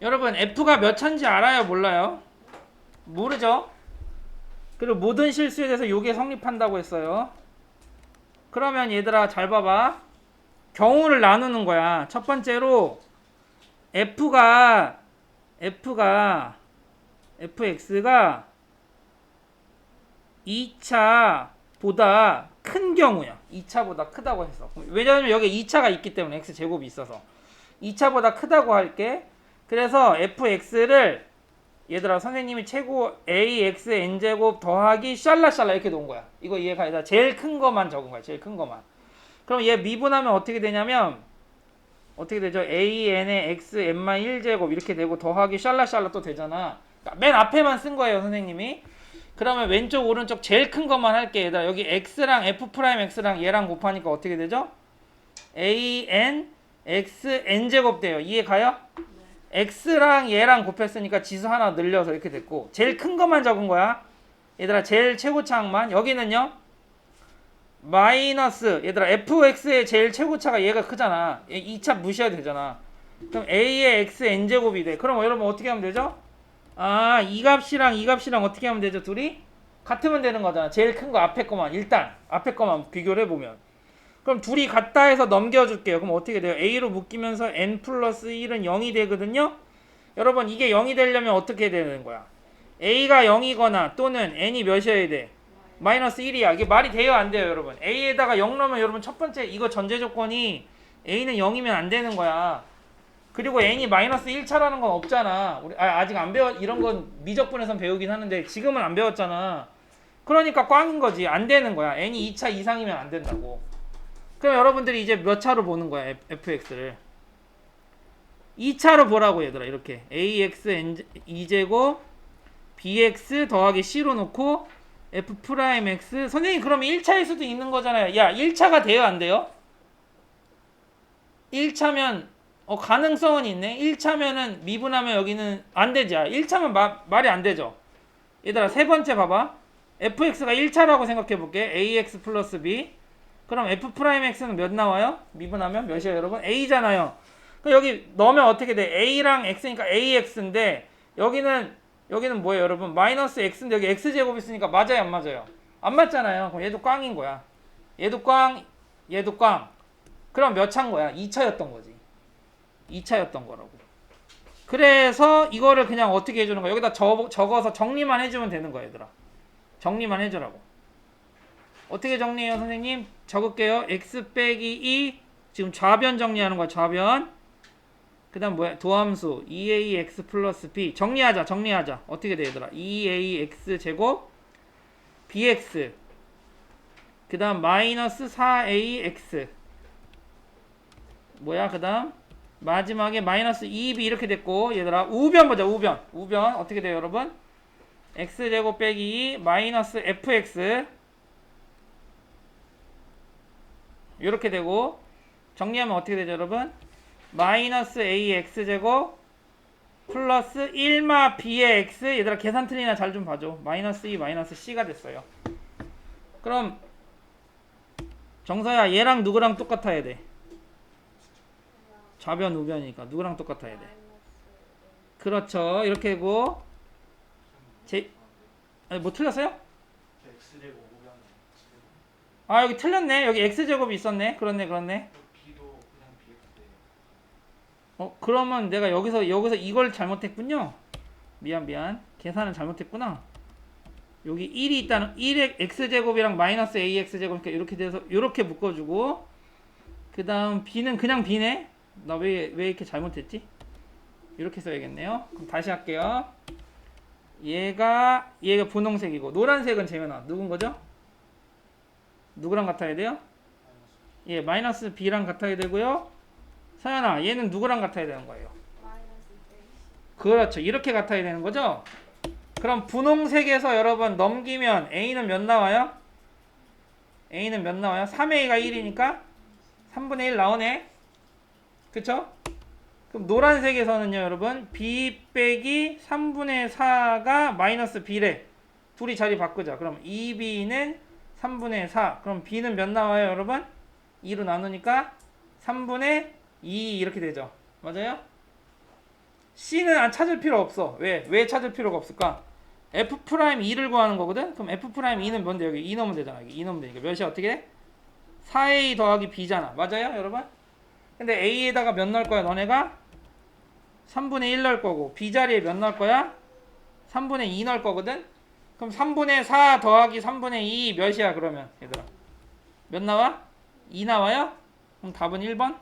여러분 F가 몇 차인지 알아요? 몰라요? 모르죠? 그리고 모든 실수에 대해서 요게 성립한다고 했어요. 그러면 얘들아 잘 봐봐. 경우를 나누는 거야. 첫 번째로 F가 F가 fx가 2차보다 큰 경우야. 2차보다 크다고 했어. 왜냐하면 여기 2차가 있기 때문에 x 제곱이 있어서 2차보다 크다고 할게. 그래서 fx를 얘들아 선생님이 최고 ax n 제곱 더하기 샬라샬라 이렇게 놓은 거야. 이거 이해가 아니다. 제일 큰 것만 적은 거야. 제일 큰 것만. 그럼 얘 미분하면 어떻게 되냐면 어떻게 되죠? an의 x n만 1제곱 이렇게 되고 더하기 샬라샬라 또 되잖아. 그러니까 맨 앞에만 쓴 거예요, 선생님이. 그러면 왼쪽 오른쪽 제일 큰 것만 할게. 얘들아 여기 x랑 f 프라임 x랑 얘랑 곱하니까 어떻게 되죠? a n x n 제곱 돼요. 이해 가요? X랑 얘랑 곱했으니까 지수 하나 늘려서 이렇게 됐고 제일 큰 것만 적은 거야. 얘들아 제일 최고차항만 여기는요. 마이너스 얘들아 fx의 제일 최고차가 얘가 크잖아. 2차 무시해도 되잖아. 그럼 a의 x n 제곱이 돼. 그럼 여러분 어떻게 하면 되죠? 아, 이 값이랑 이 값이랑 어떻게 하면 되죠? 둘이 같으면 되는 거잖아. 제일 큰 거 앞에 거만 일단 앞에 거만 비교를 해 보면. 그럼 둘이 같다 해서 넘겨줄게요. 그럼 어떻게 돼요? a로 묶이면서 n 플러스 1은 0이 되거든요. 여러분 이게 0이 되려면 어떻게 되는 거야? a가 0이거나 또는 n이 몇이어야 돼? 마이너스 1이야. 이게 말이 돼요, 안 돼요, 여러분? a에다가 0 넣으면 여러분 첫 번째 이거 전제 조건이 a는 0이면 안 되는 거야. 그리고 n이 마이너스 1차라는 건 없잖아. 우리 아, 아직 안 배웠 이런 건 미적분에선 배우긴 하는데 지금은 안 배웠잖아. 그러니까 꽝인 거지. 안 되는 거야. n이 2차 이상이면 안 된다고. 그럼 여러분들이 이제 몇 차로 보는 거야, fx를. 2차로 보라고 얘들아. 이렇게 ax n 2제곱 bx 더하기 c로 놓고 f 프라임 x 선생님 그러면 1차일 수도 있는 거잖아요. 야, 1차가 돼요, 안 돼요? 1차면 어, 가능성은 있네. 1차면은 미분하면 여기는 안 되지. 1차면 마, 말이 안 되죠. 얘들아, 세 번째 봐봐. fx가 1차라고 생각해 볼게. ax 플러스 b. 그럼 f 프라임 x는 몇 나와요? 미분하면 몇이에요, 여러분? a잖아요. 그럼 여기 넣으면 어떻게 돼? a랑 x니까 ax인데 여기는 여기는 뭐예요, 여러분? 마이너스 x인데 여기 x 제곱 있으니까 맞아요, 안 맞아요? 안 맞잖아요. 그럼 얘도 꽝인 거야. 얘도 꽝, 얘도 꽝. 그럼 몇 차인 거야? 2차였던 거지. 2차였던 거라고. 그래서 이거를 그냥 어떻게 해주는 거야? 여기다 적, 적어서 정리만 해주면 되는 거야, 얘들아. 정리만 해주라고. 어떻게 정리해요, 선생님? 적을게요. x 빼기 2. 지금 좌변 정리하는 거야, 좌변. 그 다음 뭐야? 도함수 2ax 플러스 b. 정리하자, 정리하자. 어떻게 돼, 얘들아? 2ax 제곱 bx. 그 다음 마이너스 4ax. 뭐야, 그 다음? 마지막에 마이너스 2b 이렇게 됐고 얘들아 우변 보자 우변 우변 어떻게 돼요 여러분 x제곱 빼기 2 마이너스 fx 이렇게 되고 정리하면 어떻게 되죠 여러분? 마이너스 ax제곱 플러스 1마 b의 x 얘들아 계산 틀리나 잘 좀 봐줘. 마이너스 2 마이너스 c가 됐어요. 그럼 정서야 얘랑 누구랑 똑같아야 돼? 좌변 우변이니까 누구랑 똑같아야 돼? 그렇죠. 이렇게 하고 제 아니 뭐 틀렸어요? x제곱. 5면 아 여기 틀렸네. 여기 x제곱이 있었네. 그렇네 그렇네. 어 그러면 내가 여기서 여기서 이걸 잘못했군요. 미안 미안. 계산을 잘못했구나. 여기 1이 있다는 1의 x제곱이랑 마이너스 ax제곱 그러니까 이렇게 돼서 이렇게 묶어주고 그 다음 b는 그냥 b네. 나 왜 왜 이렇게 잘못했지? 이렇게 써야겠네요. 그럼 다시 할게요. 얘가 얘가 분홍색이고 노란색은 재현아 누군 거죠? 누구랑 같아야 돼요? 예 마이너스 b랑 같아야 되고요 서연아 얘는 누구랑 같아야 되는 거예요? 그렇죠 이렇게 같아야 되는 거죠? 그럼 분홍색에서 여러분 넘기면 a는 몇 나와요? a는 몇 나와요? 3a가 1이니까 3분의 1 나오네 그쵸? 그럼 노란색에서는요 여러분 b 빼기 3분의 4가 마이너스 b래 둘이 자리 바꾸자 그럼 2b는 3분의 4 그럼 b는 몇 나와요 여러분? 2로 나누니까 3분의 2 이렇게 되죠 맞아요? C는 안 찾을 필요 없어. 왜? 왜 찾을 필요가 없을까? F 프라임 2를 구하는 거거든. 그럼 F 프라임 2는 뭔데 여기 2 넣으면 되잖아. 여기 2 넣으면 되니까 몇이 어떻게 돼? 4A 더하기 B잖아. 맞아요, 여러분? 근데 A에다가 몇 넣을 거야, 너네가? 3분의 1 넣을 거고 B 자리에 몇 넣을 거야? 3분의 2 넣을 거거든. 그럼 3분의 4 더하기 3분의 2 몇이야 그러면 얘들아? 몇 나와? 2 나와요? 그럼 답은 1번?